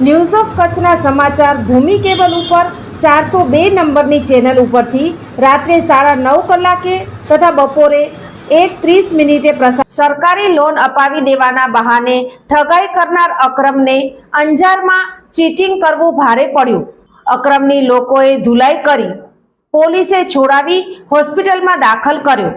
news of કચ્છના સમાચાર ભૂમિ cable ઉપર ચારસો બે નંબરની ચેનલ ઉપરથી રાત્રે સાડા નવ કલાકે તથા બપોરે એક ત્રીસ મિનિટે પ્રસાર સરકારી લોન અપાવી દેવાના બહાને ઠગાઈ કરનાર અક્રમને અંજારમાં ચીટિંગ કરવું ભારે પડ્યું. અક્રમની લોકોએ ધુલાઈ કરી, પોલીસે છોડાવી હોસ્પિટલમાં દાખલ કર્યો.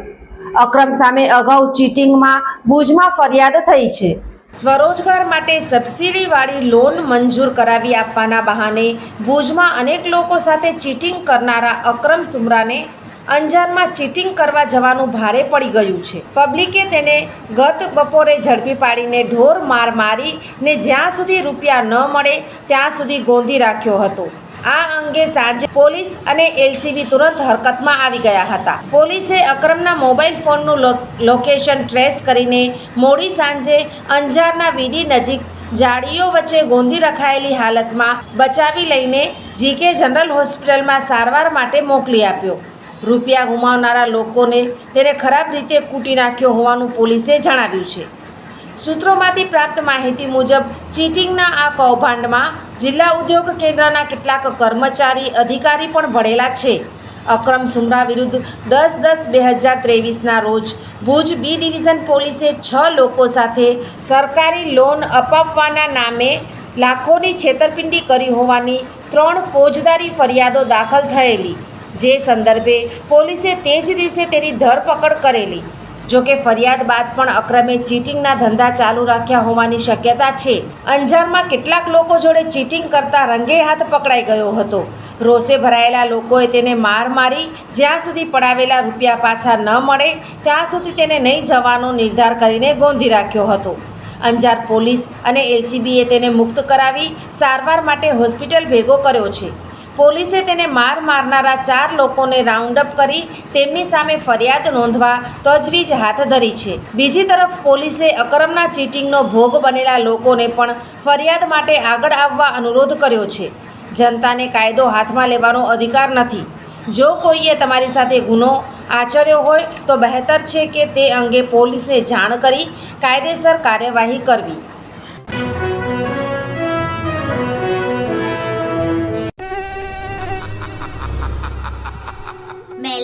અક્રમ સામે અગાઉ ચીટિંગમાં ભુજમાં ફરિયાદ થઈ છે. સ્વરોજગાર માટે સબસિડીવાળી લોન મંજૂર કરાવી આપવાના બહાને ભુજમાં અનેક લોકો સાથે ચીટિંગ કરનારા અક્રમ સુમરાને અંજારમાં ચીટિંગ કરવા જવાનું ભારે પડી ગયું છે. પબ્લિકે તેને ગત બપોરે ઝડપી પાડીને ઢોર માર મારી ને જ્યાં સુધી રૂપિયા ન મળે ત્યાં સુધી ગોંધી રાખ્યો હતો. આ અંગે સાંજે પોલીસ અને એલસીબી તુરંત હરકતમાં આવી ગયા હતા. પોલીસે અક્રમના મોબાઈલ ફોનનું લોકેશન ટ્રેસ કરીને મોડી સાંજે અંજારના વીડી નજીક જાળીઓ વચ્ચે ગોંધી રખાયેલી હાલતમાં બચાવી લઈને જીકે જનરલ હોસ્પિટલમાં સારવાર માટે મોકલી આપ્યો. રૂપિયા ગુમાવનારા લોકોને તેને ખરાબ રીતે કૂટી નાખ્યો હોવાનું પોલીસે જણાવ્યું છે. સૂત્રોમાંથી પ્રાપ્ત માહિતી મુજબ, ચીટિંગના આ કૌભાંડમાં જિલ્લા ઉદ્યોગ કેન્દ્રના કેટલાક કર્મચારી, અધિકારી પણ ભળેલા છે. અક્રમ સુમરા વિરુદ્ધ દસ દસ બે હજાર ત્રેવીસના રોજ ભુજ બી ડિવિઝન પોલીસે છ લોકો સાથે સરકારી લોન અપાવવાના નામે લાખોની છેતરપિંડી કરી હોવાની ત્રણ ફોજદારી ફરિયાદો દાખલ થયેલી. જે સંદર્ભે પોલીસે તે જ દિવસે તેની ધરપકડ કરેલી. જોકે ફરિયાદ બાદ પણ અક્રમે ચીટિંગના ધંધા ચાલુ રાખ્યા હોવાની શક્યતા છે. અંજારમાં કેટલાક લોકો જોડે ચીટિંગ કરતા રંગે હાથ પકડાઈ ગયો હતો. રોષે ભરાયેલા લોકોએ તેને માર મારી, જ્યાં સુધી પડાવેલા રૂપિયા પાછા ન મળે, ત્યાં સુધી તેને નહીં જવાનો નિર્ધાર કરીને ગોંધી રાખ્યો હતો. અંજાર પોલીસ અને એલસીબીએ તેને મુક્ત કરાવી સારવાર માટે હોસ્પિટલ ભેગો કર્યો છે. પોલીસે તેને માર મારનારા ચાર લોકોને રાઉન્ડ અપ કરી તેમની સામે ફરિયાદ નોંધવા તજવીજ હાથ ધરી છે. બીજી તરફ પોલીસે અકરમના ચીટિંગનો ભોગ બનેલા લોકોને પણ ફરિયાદ માટે આગળ આવવા અનુરોધ કર્યો છે. જનતાને કાયદો હાથમાં લેવાનો અધિકાર નથી. જો કોઈએ તમારી સાથે ગુનો આચર્યો હોય તો બહેતર છે કે તે અંગે પોલીસને જાણ કરી કાયદેસર કાર્યવાહી કરવી.